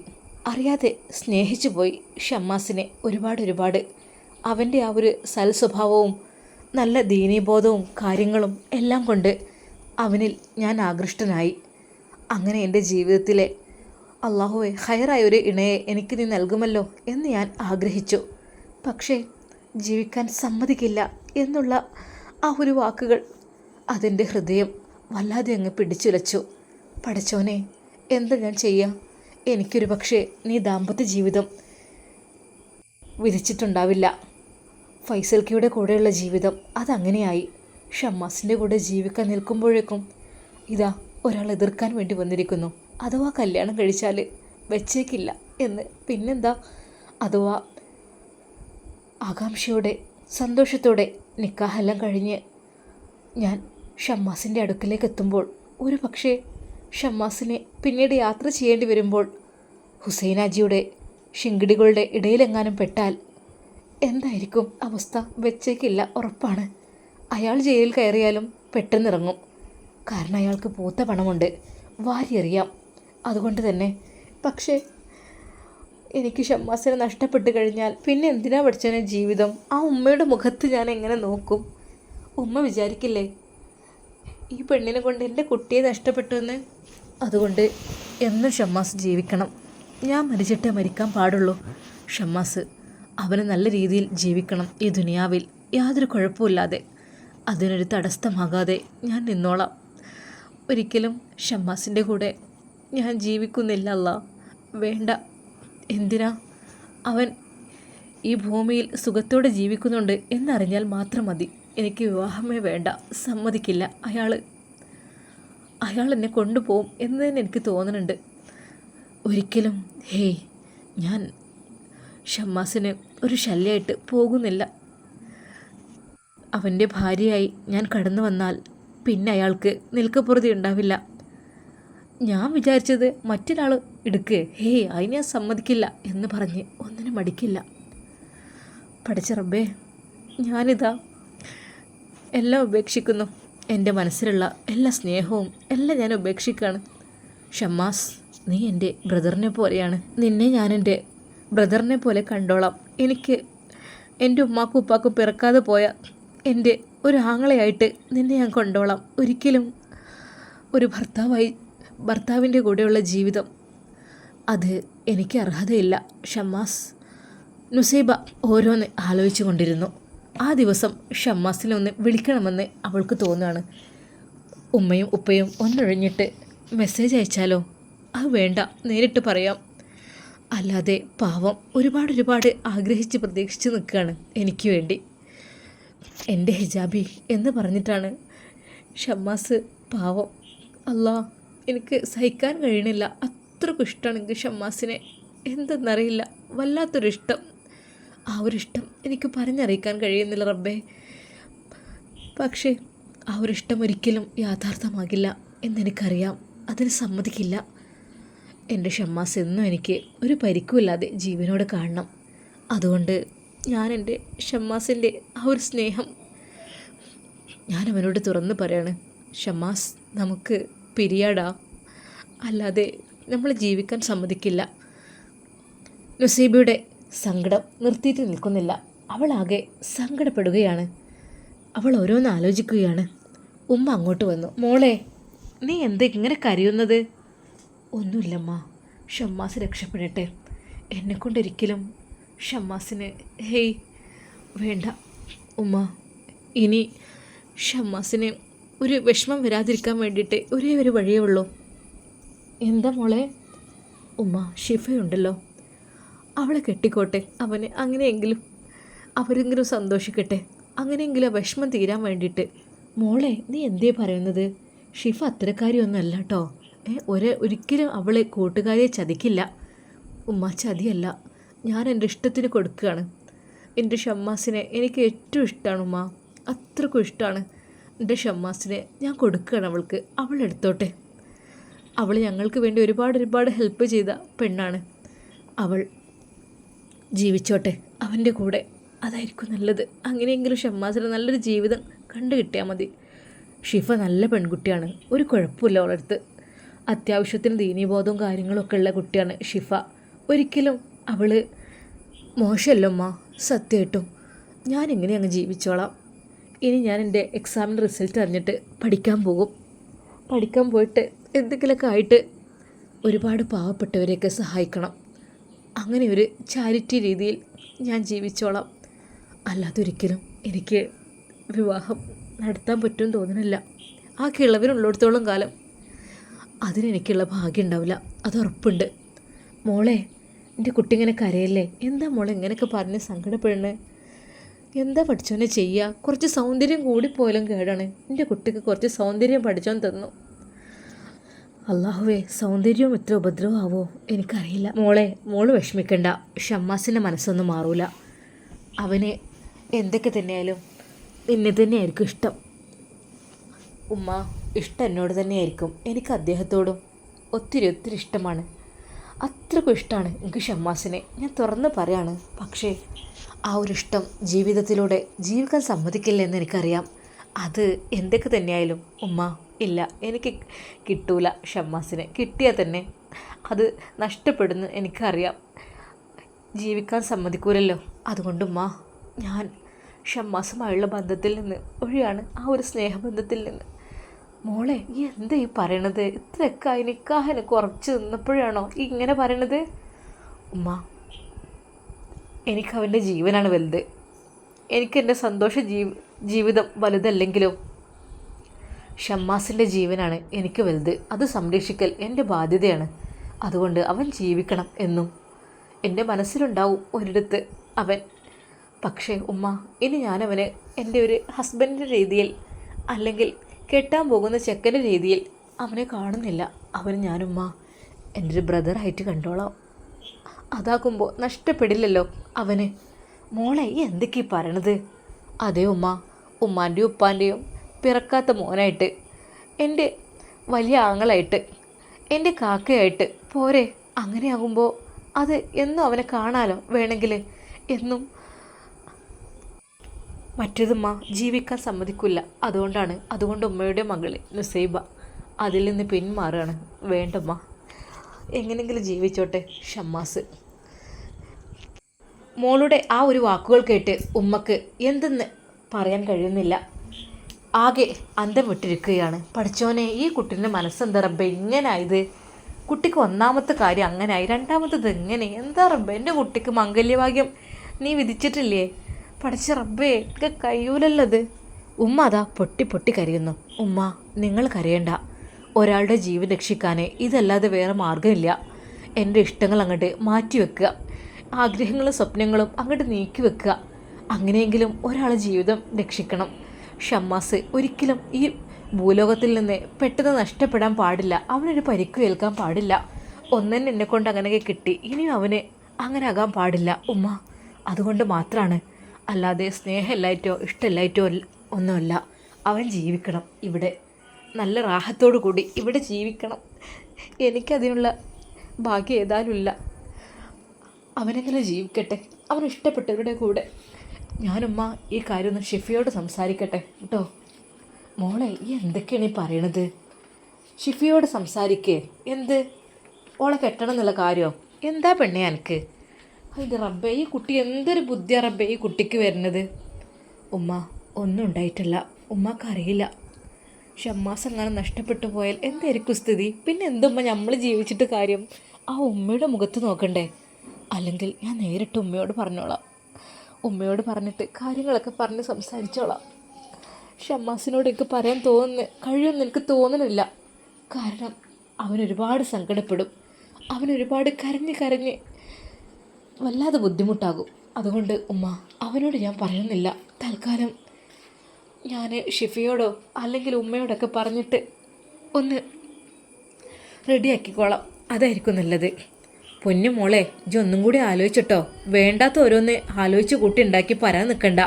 അറിയാതെ സ്നേഹിച്ചു പോയി ഷമ്മാസിനെ ഒരുപാട് ഒരുപാട്. അവന്റെ ആ ഒരു സൽസ്വഭാവവും നല്ല ദീനീബോധവും കാര്യങ്ങളും എല്ലാം കൊണ്ട് അവനിൽ ഞാൻ ആകൃഷ്ടനായി. അങ്ങനെ എന്റെ ജീവിതത്തിലെ അള്ളാഹുവെ ഹയറായ ഒരു ഇണയെ എനിക്ക് നീ നൽകുമല്ലോ എന്ന് ഞാൻ ആഗ്രഹിച്ചു. പക്ഷേ ജീവിക്കാൻ സമ്മതിക്കില്ല എന്നുള്ള ആ ഒരു വാക്കുകൾ അതിന്റെ ഹൃദയം വല്ലാതെ അങ്ങ് പിടിച്ചുലച്ചു. പഠിച്ചോനെ എന്താ ഞാൻ ചെയ്യാം? എനിക്കൊരു പക്ഷേ നീ ദാമ്പത്യ ജീവിതം വിധിച്ചിട്ടുണ്ടാവില്ല. ഫൈസൽക്കയുടെ കൂടെയുള്ള ജീവിതം അതങ്ങനെയായി. ഷമ്മാസിന്റെ കൂടെ ജീവിക്കാൻ നിൽക്കുമ്പോഴേക്കും ഇതാ ഒരാൾ എതിർക്കാൻ വേണ്ടി വന്നിരിക്കുന്നു. അഥവാ കല്യാണം കഴിച്ചാൽ വെച്ചേക്കില്ല എന്ന്. പിന്നെന്താ? അഥവാ ആകാംക്ഷയോടെ സന്തോഷത്തോടെ നിക്കാഹെല്ലാം കഴിഞ്ഞ് ഞാൻ ഷമ്മാസിന്റെ അടുക്കലേക്ക് എത്തുമ്പോൾ ഒരു പക്ഷേ ഷമ്മാസിനെ പിന്നീട് യാത്ര ചെയ്യേണ്ടി വരുമ്പോൾ ഹുസൈനാജിയുടെ ഷിങ്കിടികളുടെ ഇടയിലെങ്ങാനും പെട്ടാൽ എന്തായിരിക്കും അവസ്ഥ വെച്ചേക്കില്ല ഉറപ്പാണ്. അയാൾ ജയിലിൽ കയറിയാലും പെട്ടെന്നിറങ്ങും. കാരണം അയാൾക്ക് പൂത്ത പണമുണ്ട്. വാരിയെറിയാം. അതുകൊണ്ട് തന്നെ. പക്ഷേ എനിക്ക് ഷമ്മാസിനെ നഷ്ടപ്പെട്ട് കഴിഞ്ഞാൽ പിന്നെ എന്തിനാ പഠിച്ചതിന് ജീവിതം? ആ ഉമ്മയുടെ മുഖത്ത് ഞാൻ എങ്ങനെ നോക്കും? ഉമ്മ വിചാരിക്കില്ലേ ഈ പെണ്ണിനെ കൊണ്ട് എന്റെ കുട്ടിയെ നഷ്ടപ്പെട്ടു എന്ന്? അതുകൊണ്ട് എന്നും ഷമ്മാസ് ജീവിക്കണം. ഞാൻ മരിച്ചിട്ടേ മരിക്കാൻ പാടുള്ളൂ. ഷമ്മാസ് അവന് നല്ല രീതിയിൽ ജീവിക്കണം ഈ ദുനിയാവിൽ. യാതൊരു കുഴപ്പമില്ലാതെ അതിനൊരു തടസ്സമാകാതെ ഞാൻ നിന്നോളാം. ഒരിക്കലും ഷമ്മാസിന്റെ കൂടെ ഞാൻ ജീവിക്കുന്നില്ല അല്ല. വേണ്ട. എന്തിനാ? അവൻ ഈ ഭൂമിയിൽ സുഖത്തോടെ ജീവിക്കുന്നുണ്ട് എന്നറിഞ്ഞാൽ മാത്രം മതി. എനിക്ക് വിവാഹമേ വേണ്ട. സമ്മതിക്കില്ല അയാൾ അയാൾ എന്നെ കൊണ്ടുപോകും എന്ന് തന്നെ എനിക്ക് തോന്നുന്നുണ്ട്. ഒരിക്കലും ഹേയ് ഞാൻ ഷമ്മാസിന് ഒരു ശല്യമായിട്ട് പോകുന്നില്ല. അവന്റെ ഭാര്യയായി ഞാൻ കടന്നു വന്നാൽ പിന്നെ അയാൾക്ക് നിൽക്കപ്പുറതി ഉണ്ടാവില്ല. ഞാൻ വിചാരിച്ചത് മറ്റൊരാൾ എടുക്കുക ഹേയ് അതിന് ഞാൻ സമ്മതിക്കില്ല എന്ന് പറഞ്ഞ് ഒന്നിനും മടിക്കില്ല. പഠിച്ച റബ്ബേ ഞാനിതാ എല്ലാം ഉപേക്ഷിക്കുന്നു. എന്റെ മനസ്സിലുള്ള എല്ലാ സ്നേഹവും എല്ലാം ഞാൻ ഉപേക്ഷിക്കുകയാണ്. ഷമ്മാസ് നീ എന്റെ ബ്രദറിനെ പോലെയാണ്. നിന്നെ ഞാൻ എന്റെ ബ്രദറിനെ പോലെ കണ്ടോളാം. എനിക്ക് എന്റെ ഉമ്മാക്കും ഉപ്പാക്കും പിറക്കാതെ പോയ എന്റെ ഒരു ആങ്ങളെയായിട്ട് നിന്നെ ഞാൻ കൊണ്ടോളാം. ഒരിക്കലും ഒരു ഭർത്താവായി ഭർത്താവിന്റെ കൂടെയുള്ള ജീവിതം അത് എനിക്ക് അർഹതയില്ല. ഷമ്മാസ് നുസൈബ ഓരോന്ന് ആലോചിച്ചു കൊണ്ടിരുന്നു ആ ദിവസം ഷമ്മാസിനെ വിളിക്കണമെന്ന് അവൾക്ക് തോന്നുകയാണ്. ഉമ്മയും ഉപ്പയും ഒന്നൊഴിഞ്ഞിട്ട് മെസ്സേജ് അയച്ചാലോ? അത് വേണ്ട നേരിട്ട് പറയാം. അല്ലാതെ പാവം ഒരുപാട് ഒരുപാട് ആഗ്രഹിച്ച് പ്രതീക്ഷിച്ച് നിൽക്കുകയാണ് എനിക്ക് വേണ്ടി. എന്റെ ഹിജാബി എന്ന് പറഞ്ഞിട്ടാണ് ഷമ്മാസ് പാവം. അല്ലാ എനിക്ക് സഹിക്കാൻ കഴിയണില്ല. അത്രക്കും ഇഷ്ടമാണ് എനിക്ക് ഷമ്മാസിനെ. എന്തെന്നറിയില്ല വല്ലാത്തൊരു ഇഷ്ടം ആ ഒരു ഇഷ്ടം എനിക്ക് പറഞ്ഞറിയിക്കാൻ കഴിയുന്നില്ല റബ്ബേ. പക്ഷേ ആ ഒരു ഇഷ്ടം ഒരിക്കലും യാഥാർത്ഥമാകില്ല എന്നെനിക്കറിയാം. അതിന് സമ്മതിക്കില്ല. എന്റെ ഷമ്മാസ് എന്നും എനിക്ക് ഒരു പരിക്കുമില്ലാതെ ജീവനോട് കാണണം. അതുകൊണ്ട് ഞാൻ എന്റെ ഷമ്മാസിന്റെ ആ ഒരു സ്നേഹം ഞാൻ അവനോട് തുറന്ന് പറയാണ് ഷമ്മാസ് നമുക്ക് പിരിയാടാ. അല്ലാതെ നമ്മൾ ജീവിക്കാൻ സമ്മതിക്കില്ല. നുസീബയുടെ സങ്കടം നിർത്തിയിട്ട് നിൽക്കുന്നില്ല. അവളാകെ സങ്കടപ്പെടുകയാണ്. അവൾ ഓരോന്ന് ആലോചിക്കുകയാണ്. ഉമ്മ അങ്ങോട്ട് വന്നു. മോളെ നീ എന്താ ഇങ്ങനെ കരയുന്നത്? ഒന്നുമില്ലമ്മ. ഷമ്മാസ് രക്ഷപ്പെടട്ടെ. എന്നെക്കൊണ്ടൊരിക്കലും ഷമ്മാസിന് ഹേയ് വേണ്ട. ഉമ്മ ഇനി ഷമ്മാസിന് ഒരു വിഷമം വരാതിരിക്കാൻ വേണ്ടിയിട്ട് ഒരേ ഒരു വഴിയേ ഉള്ളൂ. എന്താ മോളെ? ഉമ്മ ഷിഫയുണ്ടല്ലോ. അവളെ കെട്ടിക്കോട്ടെ അവനെ അങ്ങനെയെങ്കിലും. അവരെങ്കിലും സന്തോഷിക്കട്ടെ. അങ്ങനെയെങ്കിലും വിഷമം തീരാൻ വേണ്ടിയിട്ട്. മോളെ നീ എന്തേ പറയുന്നത്? ഷിഫ അത്തരക്കാരിയൊന്നുമല്ല കേട്ടോ ഏ ഒരേ ഒരിക്കലും അവളെ കൂട്ടുകാരിയെ ചതിക്കില്ല. ഉമ്മ ചതിയല്ല. ഞാൻ എന്റെ ഇഷ്ടത്തിന് കൊടുക്കുകയാണ്. എന്റെ ഷമ്മാസിനെ എനിക്ക് ഏറ്റവും ഇഷ്ടമാണ് ഉമ്മ. അത്രക്കും ഇഷ്ടമാണ് എന്റെ ഷമ്മാസിനെ ഞാൻ കൊടുക്കുകയാണ് അവൾക്ക്. അവൾ എടുത്തോട്ടെ. അവൾ ഞങ്ങൾക്ക് വേണ്ടി ഒരുപാട് ഒരുപാട് ഹെൽപ്പ് ചെയ്ത പെണ്ണാണ്. അവൾ ജീവിച്ചോട്ടെ. അവന്റെ കൂടെ. അതായിരിക്കും നല്ലത്. അങ്ങനെയെങ്കിലും ഷമ്മാസിന് നല്ലൊരു ജീവിതം കണ്ടു കിട്ടിയാൽ മതി. ഷിഫ നല്ല പെൺകുട്ടിയാണ്. ഒരു കുഴപ്പമില്ല അവളടുത്ത്. അത്യാവശ്യത്തിന് ദീനീബോധവും കാര്യങ്ങളൊക്കെ ഉള്ള കുട്ടിയാണ് ഷിഫ. ഒരിക്കലും അവൾ മോശമല്ലമ്മ സത്യമായിട്ടും. ഞാൻ എങ്ങനെ അങ്ങ് ജീവിച്ചോളാം. ഇനി ഞാൻ എന്റെ എക്സാമിന്റെ റിസൾട്ട് അറിഞ്ഞിട്ട് പഠിക്കാൻ പോകും. പഠിക്കാൻ പോയിട്ട് എന്തെങ്കിലുമൊക്കെ ആയിട്ട് ഒരുപാട് പാവപ്പെട്ടവരെയൊക്കെ സഹായിക്കണം. അങ്ങനെ ഒരു ചാരിറ്റി രീതിയിൽ ഞാൻ ജീവിച്ചോളാം. അല്ലാതൊരിക്കലും എനിക്ക് വിവാഹം നടത്താൻ പറ്റും തോന്നുന്നില്ല ആ കിളവിനുള്ളിടത്തോളം കാലം അതിനെനിക്കുള്ള ഭാഗ്യം ഉണ്ടാവില്ല. അത് ഉറപ്പുണ്ട്. മോളെ എന്റെ കുട്ടി ഇങ്ങനെ കരയല്ലേ? എന്താ മോളെ ഇങ്ങനെയൊക്കെ പറഞ്ഞ് സങ്കടപ്പെടുന്നത് എന്താ പഠിച്ചോനെ ചെയ്യുക കുറച്ച് സൗന്ദര്യം കൂടിപ്പോയാലും കേടാണ്. എന്റെ കുട്ടിക്ക് കുറച്ച് സൗന്ദര്യം പഠിച്ചോൻ തന്നു. അള്ളാഹുവേ സൗന്ദര്യവും ഇത്ര ഉപദ്രവമാവോ എനിക്കറിയില്ല. മോളെ മോൾ വിഷമിക്കണ്ട. ഷമ്മാസിന്റെ മനസ്സൊന്നും മാറൂല. അവന് എന്തൊക്കെ തന്നെയായാലും നിന്നെ തന്നെയായിരിക്കും ഇഷ്ടം. ഉമ്മ ഇഷ്ടം എന്നോട് തന്നെയായിരിക്കും. എനിക്ക് അദ്ദേഹത്തോടും ഒത്തിരി ഒത്തിരി ഇഷ്ടമാണ്. അത്രക്കും ഇഷ്ടമാണ് എനിക്ക് ഷമ്മാസിനെ. ഞാൻ തുറന്ന് പറയാണ് പക്ഷേ ആ ഒരു ഇഷ്ടം ജീവിതത്തിലൂടെ ജീവിക്കാൻ സമ്മതിക്കില്ല എന്ന് എനിക്കറിയാം. അത് എന്തൊക്കെ തന്നെയായാലും ഉമ്മ ഇല്ല എനിക്ക് കിട്ടൂല ഷമ്മാസിനെ. കിട്ടിയാൽ തന്നെ അത് നഷ്ടപ്പെടുന്നു എനിക്കറിയാം. ജീവിക്കാൻ സമ്മതിക്കൂലല്ലോ. മാ ഞാൻ ഷമ്മാസുമായുള്ള ബന്ധത്തിൽ നിന്ന് ഒഴിയാണ് ആ ഒരു സ്നേഹബന്ധത്തിൽ നിന്ന്. മോളെ ഈ എന്താ ഈ പറയണത്? ഇത്രയൊക്കെ അതിനിക്കാഹന് കുറച്ച് നിന്നപ്പോഴാണോ ഈ ഇങ്ങനെ പറയണത്? ഉമ്മ എനിക്കവന്റെ ജീവനാണ് വലുത്. എനിക്ക് എന്റെ സന്തോഷ ജീവ ജീവിതം വലുതല്ലെങ്കിലും ഷമ്മാസിന്റെ ജീവനാണ് എനിക്ക് വലുത്. അത് സംരക്ഷിക്കൽ എന്റെ ബാധ്യതയാണ്. അതുകൊണ്ട് അവൻ ജീവിക്കണം എന്നും. എന്റെ മനസ്സിലുണ്ടാവും ഒരിടത്ത് അവൻ. പക്ഷേ ഉമ്മ ഇനി ഞാനവന് എന്റെ ഒരു ഹസ്ബൻഡിന്റെ രീതിയിൽ അല്ലെങ്കിൽ കെട്ടാൻ പോകുന്ന ചെക്കന്റെ രീതിയിൽ അവനെ കാണുന്നില്ല. അവന് ഞാനുമ്മ എന്റെ ഒരു ബ്രദറായിട്ട് കണ്ടോളാം. അതാക്കുമ്പോൾ നഷ്ടപ്പെടില്ലല്ലോ അവന്. മോളെ ഈ എന്തൊക്കെയാണ് പറയണത്? അതേ ഉമ്മ ഉമ്മാന്റെയും ഉപ്പാന്റെയും പിറക്കാത്ത മോനായിട്ട്. എന്റെ വലിയ ആങ്ങളായിട്ട്. എന്റെ കാക്കയായിട്ട്. പോരെ അങ്ങനെയാകുമ്പോൾ അത് എന്നും അവനെ കാണാലോ വേണമെങ്കിൽ എന്നും മറ്റേതുമ്മ ജീവിക്കാൻ സമ്മതിക്കില്ല അതുകൊണ്ടാണ് അതുകൊണ്ട് ഉമ്മയുടെ മകൾ നുസൈബ അതിൽ നിന്ന് പിന്മാറുകയാണ് വേണ്ടമ്മ. എങ്ങനെങ്കിലും ജീവിച്ചോട്ടെ ഷമ്മാസ്. മോളുടെ ആ ഒരു വാക്കുകൾ കേട്ട് ഉമ്മക്ക് എന്തെന്ന് പറയാൻ കഴിയുന്നില്ല. ആകെ അന്തം വിട്ടിരിക്കുകയാണ് പഠിച്ചോനെ ഈ കുട്ടീന്റെ മനസ്സെന്താ റബ്ബെ ഇങ്ങനായത്? കുട്ടിക്ക് ഒന്നാമത്തെ കാര്യം അങ്ങനായി രണ്ടാമത്തത് എങ്ങനെ എന്താ റബ്ബെ എന്റെ കുട്ടിക്ക് മംഗല്യഭാഗ്യം നീ വിധിച്ചിട്ടില്ലേ? പഠിച്ച റബ്ബേ എനിക്ക് കഴിയൂലല്ലത് ഉമ്മ അതാ പൊട്ടി പൊട്ടി കരയുന്നു. ഉമ്മ നിങ്ങൾ കരയണ്ട. ഒരാളുടെ ജീവൻ രക്ഷിക്കാനേ ഇതല്ലാതെ വേറെ മാർഗമില്ല എന്റെ ഇഷ്ടങ്ങൾ അങ്ങോട്ട് മാറ്റി വെക്കുക. ആഗ്രഹങ്ങളും സ്വപ്നങ്ങളും അങ്ങോട്ട് നീക്കി വെക്കുക. അങ്ങനെയെങ്കിലും ഒരാളെ ജീവിതം രക്ഷിക്കണം. ഷമ്മാസ് ഒരിക്കലും ഈ ഭൂലോകത്തിൽ നിന്ന് പെട്ടെന്ന് നഷ്ടപ്പെടാൻ പാടില്ല. അവനൊരു പരിക്കു ഏൽക്കാൻ പാടില്ല. ഒന്നെന്നെ എന്നെ കൊണ്ട് അങ്ങനെയൊക്കെ കിട്ടി. ഇനിയും അവന് അങ്ങനെ ആകാൻ പാടില്ല. ഉമ്മ അതുകൊണ്ട് മാത്രമാണ് അല്ലാതെ സ്നേഹമില്ലായിട്ടോ ഇഷ്ടമില്ലായിട്ടോ ഒന്നുമല്ല. അവൻ ജീവിക്കണം ഇവിടെ. നല്ല റാഹത്തോടു കൂടി ഇവിടെ ജീവിക്കണം. എനിക്കതിനുള്ള ഭാഗ്യം ഏതായാലും ഇല്ല അവനെങ്ങനെ ജീവിക്കട്ടെ? അവൻ ഇഷ്ടപ്പെട്ടവരുടെ കൂടെ ഞാനുമ്മ ഈ കാര്യം ഒന്ന് ഷിഫിയോട് സംസാരിക്കട്ടെ. കേട്ടോ. മോളെ ഈ എന്തൊക്കെയാണ് ഈ പറയണത്? ഷിഫിയോട് സംസാരിക്കേ. എന്ത്? ഓളെ കെട്ടണം എന്നുള്ള കാര്യമോ എന്താ പെണ്ണെ എനിക്ക് അത് റബ്ബേ ഈ കുട്ടി എന്തൊരു ബുദ്ധിയാ റബ്ബേ ഈ കുട്ടിക്ക് വരുന്നത്? ഉമ്മ ഒന്നും ഉണ്ടായിട്ടില്ല. ഉമ്മക്ക് അറിയില്ല. അമ്മാസ് അങ്ങനെ നഷ്ടപ്പെട്ടു പോയാൽ എന്തായിരിക്കും സ്ഥിതി? പിന്നെ എന്തുമ്മ നമ്മൾ ജീവിച്ചിട്ട് കാര്യം? ആ ഉമ്മയുടെ മുഖത്ത് നോക്കണ്ടേ? അല്ലെങ്കിൽ ഞാൻ നേരിട്ട് ഉമ്മയോട് പറഞ്ഞോളാം. ഉമ്മയോട് പറഞ്ഞിട്ട് കാര്യങ്ങളൊക്കെ പറഞ്ഞ് സംസാരിച്ചോളാം. ഷമ്മാസിനോട് എനിക്ക് പറയാൻ തോന്നുന്നു കഴിയുമെന്ന് എനിക്ക് തോന്നണില്ല. കാരണം അവൻ ഒരുപാട് സങ്കടപ്പെടും. അവൻ ഒരുപാട് കരഞ്ഞ് കരഞ്ഞ് വല്ലാതെ ബുദ്ധിമുട്ടാകും. അതുകൊണ്ട് ഉമ്മ അവനോട് ഞാൻ പറയുന്നില്ല. തൽക്കാലം ഞാൻ ഷിഫിയോടോ അല്ലെങ്കിൽ ഉമ്മയോടൊക്കെ പറഞ്ഞിട്ട് ഒന്ന് റെഡിയാക്കിക്കോളാം. അതായിരിക്കും നല്ലത്. പൊന്നു മോളെ ഇജൊന്നും ഒന്നും കൂടി ആലോചിച്ചിട്ടോ. വേണ്ടാത്ത ഓരോന്ന് ആലോചിച്ച് കൂട്ടി ഉണ്ടാക്കി പറയാൻ നിൽക്കണ്ട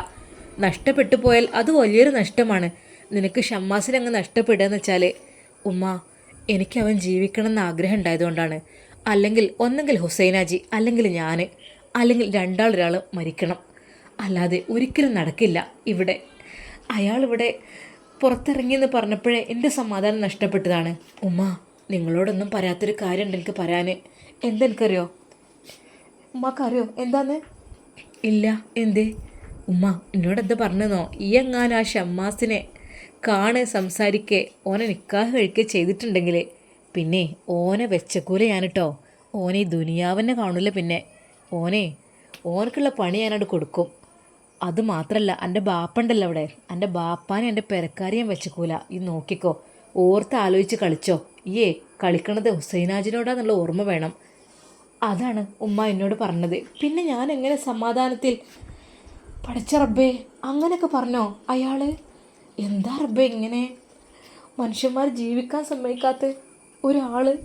നഷ്ടപ്പെട്ടു പോയാൽ അത് വലിയൊരു നഷ്ടമാണ്. നിനക്ക് ഷമ്മാസിനെ അങ്ങ് നഷ്ടപ്പെടുക എന്ന് വെച്ചാൽ ഉമ്മ എനിക്ക് അവൻ ജീവിക്കണം എന്ന് ആഗ്രഹം ഉണ്ടായതുകൊണ്ടാണ്. അല്ലെങ്കിൽ ഒന്നെങ്കിൽ ഹുസൈനാജി അല്ലെങ്കിൽ ഞാൻ അല്ലെങ്കിൽ രണ്ടാളൊരാൾ മരിക്കണം. അല്ലാതെ ഒരിക്കലും നടക്കില്ല ഇവിടെ. അയാളിവിടെ പുറത്തിറങ്ങിയെന്ന് പറഞ്ഞപ്പോഴേ എന്റെ സമാധാനം നഷ്ടപ്പെട്ടതാണ്. ഉമ്മ നിങ്ങളോടൊന്നും പറയാത്തൊരു കാര്യമുണ്ട് എനിക്ക് പറയാൻ എന്തെനിക്കറിയോ? ഉമ്മക്കറിയോ? എന്താന്ന്? ഇല്ല എന്തേ? ഉമ്മ എന്നോട് എന്താ പറഞ്ഞെന്നോ? ഈ എങ്ങാനും ആ ഷമ്മാസിനെ കാണെ സംസാരിക്കേ ഓനെ നിക്കാഹ് കഴിക്കുക ചെയ്തിട്ടുണ്ടെങ്കിൽ പിന്നെ ഓനെ വെച്ചക്കൂല ഞാൻ കേട്ടോ ഓനെ ദുനിയാവനെ കാണില്ല കാണൂല പിന്നെ. ഓനെ ഓനക്കുള്ള പണി ഞാനവിടെ കൊടുക്കും. അത് മാത്രമല്ല എന്റെ ബാപ്പുണ്ടല്ലോ അവിടെ. എന്റെ ബാപ്പാനെ എന്റെ പെരക്കാരിയും വെച്ചക്കൂല. ഈ നോക്കിക്കോ. ഓർത്ത് ആലോചിച്ച് കളിച്ചോ. ഈയേ കളിക്കണത് ഹുസൈനാജിനോടാന്നുള്ള ഓർമ്മ വേണം. അതാണ് ഉമ്മ എന്നോട് പറഞ്ഞത്. പിന്നെ ഞാൻ എങ്ങനെ സമാധാനത്തിൽ പഠിച്ച റബ്ബേ അങ്ങനെയൊക്കെ പറഞ്ഞോ? അയാൾ എന്താ റബ്ബേ ഇങ്ങനെ? മനുഷ്യന്മാർ ജീവിക്കാൻ സമ്മതിക്കാത്ത ഒരാൾ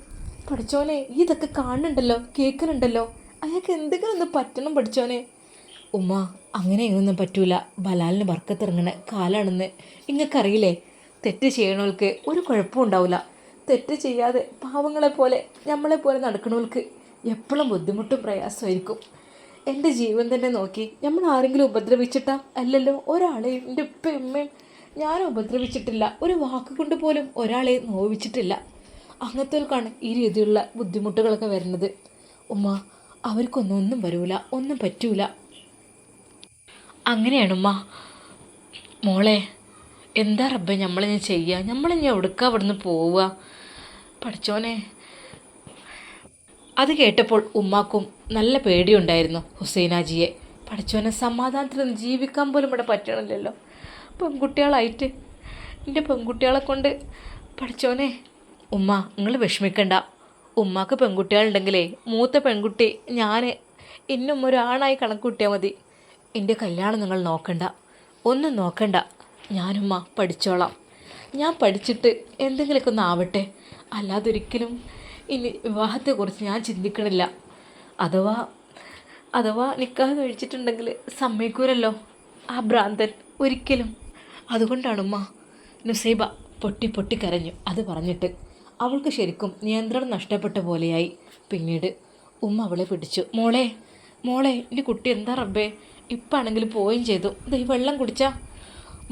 പഠിച്ചോനെ ഇതൊക്കെ കാണുന്നുണ്ടല്ലോ കേൾക്കുന്നുണ്ടല്ലോ. അയാൾക്ക് എന്തെങ്കിലും ഒന്ന് പറ്റണം പഠിച്ചോനെ ഉമ്മ അങ്ങനെ ഒന്നും പറ്റൂല. ബലാലിന് വർക്കത്തിറങ്ങണ കാലാണെന്ന് നിങ്ങൾക്കറിയില്ലേ തെറ്റ് ചെയ്യണവൾക്ക് ഒരു കുഴപ്പവും ഉണ്ടാവില്ല തെറ്റ് ചെയ്യാതെ പാവങ്ങളെ പോലെ നമ്മളെ പോലെ നടക്കണവൾക്ക് എപ്പോഴും ബുദ്ധിമുട്ടും പ്രയാസമായിരിക്കും എന്റെ ജീവൻ തന്നെ നോക്കി നമ്മൾ ആരെങ്കിലും ഉപദ്രവിച്ചിട്ടാ? അല്ലല്ലോ ഒരാളെയും എന്റെ ഉപ്പയും ഉമ്മയും ഞാനും ഉപദ്രവിച്ചിട്ടില്ല. ഒരു വാക്ക് കൊണ്ട് പോലും ഒരാളെ നോവിച്ചിട്ടില്ല. അങ്ങനത്തേക്കാണ് ഈ രീതിയിലുള്ള ബുദ്ധിമുട്ടുകളൊക്കെ വരുന്നത്. ഉമ്മ അവർക്കൊന്നും ഒന്നും വരൂല ഒന്നും പറ്റൂല. അങ്ങനെയാണ് ഉമ്മ. മോളെ എന്താ റബ്ബെ നമ്മളിനി ചെയ്യുക നമ്മളിനി എവിടുക്ക അവിടുന്ന് പോവുക? പഠിച്ചോനെ അത് കേട്ടപ്പോൾ ഉമ്മാക്കും നല്ല പേടിയുണ്ടായിരുന്നു ഹുസൈനാജിയെ. പഠിച്ചവനെ സമാധാനത്തിൽ ജീവിക്കാൻ പോലും ഇവിടെ പറ്റണില്ലല്ലോ. പെൺകുട്ടികളായിട്ട്. എന്റെ പെൺകുട്ടികളെ കൊണ്ട് പഠിച്ചോനെ ഉമ്മ നിങ്ങൾ വിഷമിക്കണ്ട. ഉമ്മാക്ക് പെൺകുട്ടികളുണ്ടെങ്കിലേ മൂത്ത പെൺകുട്ടി ഞാൻ ഇന്നും ഒരാണായി കണക്ക് കൂട്ടിയാൽ മതി. എന്റെ കല്യാണം നിങ്ങൾ നോക്കണ്ട. ഒന്നും നോക്കണ്ട. ഞാനുമ്മ പഠിച്ചോളാം. ഞാൻ പഠിച്ചിട്ട് എന്തെങ്കിലുമൊക്കെ ഒന്ന് ആവട്ടെ. അല്ലാതൊരിക്കലും ഇനി വിവാഹത്തെക്കുറിച്ച് ഞാൻ ചിന്തിക്കണില്ല. അഥവാ അഥവാ നിക്കാഹ് കഴിച്ചിട്ടുണ്ടെങ്കിൽ സമ്മതിക്കൂരല്ലോ ആ ഭ്രാന്തൻ ഒരിക്കലും. അതുകൊണ്ടാണ് ഉമ്മ നുസൈബ പൊട്ടി പൊട്ടി കരഞ്ഞു. അത് പറഞ്ഞിട്ട് അവൾക്ക് ശരിക്കും നിയന്ത്രണം നഷ്ടപ്പെട്ട പോലെയായി. പിന്നീട് ഉമ്മ അവളെ പിടിച്ചു. മോളെ മോളെ എന്റെ കുട്ടി എന്താ റബ്ബേ? ഇപ്പാണെങ്കിൽ പോവുകയും ചെയ്തു. ഈ വെള്ളം കുടിച്ചാ.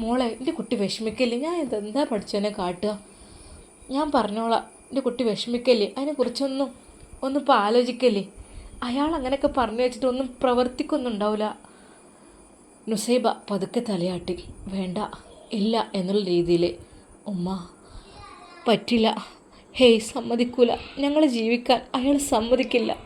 മോളെ എന്റെ കുട്ടി വിഷമിക്കല്ലേ? ഞാൻ ഇതെന്താ പഠിച്ചവനെ കാട്ടുക? ഞാൻ പറഞ്ഞോളാം. എന്റെ കുട്ടി വിഷമിക്കല്ലേ? അതിനെക്കുറിച്ചൊന്നും ഒന്നും ഇപ്പോൾ ആലോചിക്കല്ലേ? അയാൾ അങ്ങനെയൊക്കെ പറഞ്ഞു വെച്ചിട്ട് ഒന്നും പ്രവർത്തിക്കൊന്നുണ്ടാവില്ല നുസൈബ പതുക്കെ തലയാട്ടി. വേണ്ട ഇല്ല എന്നുള്ള രീതിയിൽ ഉമ്മ പറ്റില്ല. ഹേയ് സമ്മതിക്കൂല. ഞങ്ങൾ ജീവിക്കാൻ അയാൾ സമ്മതിക്കില്ല.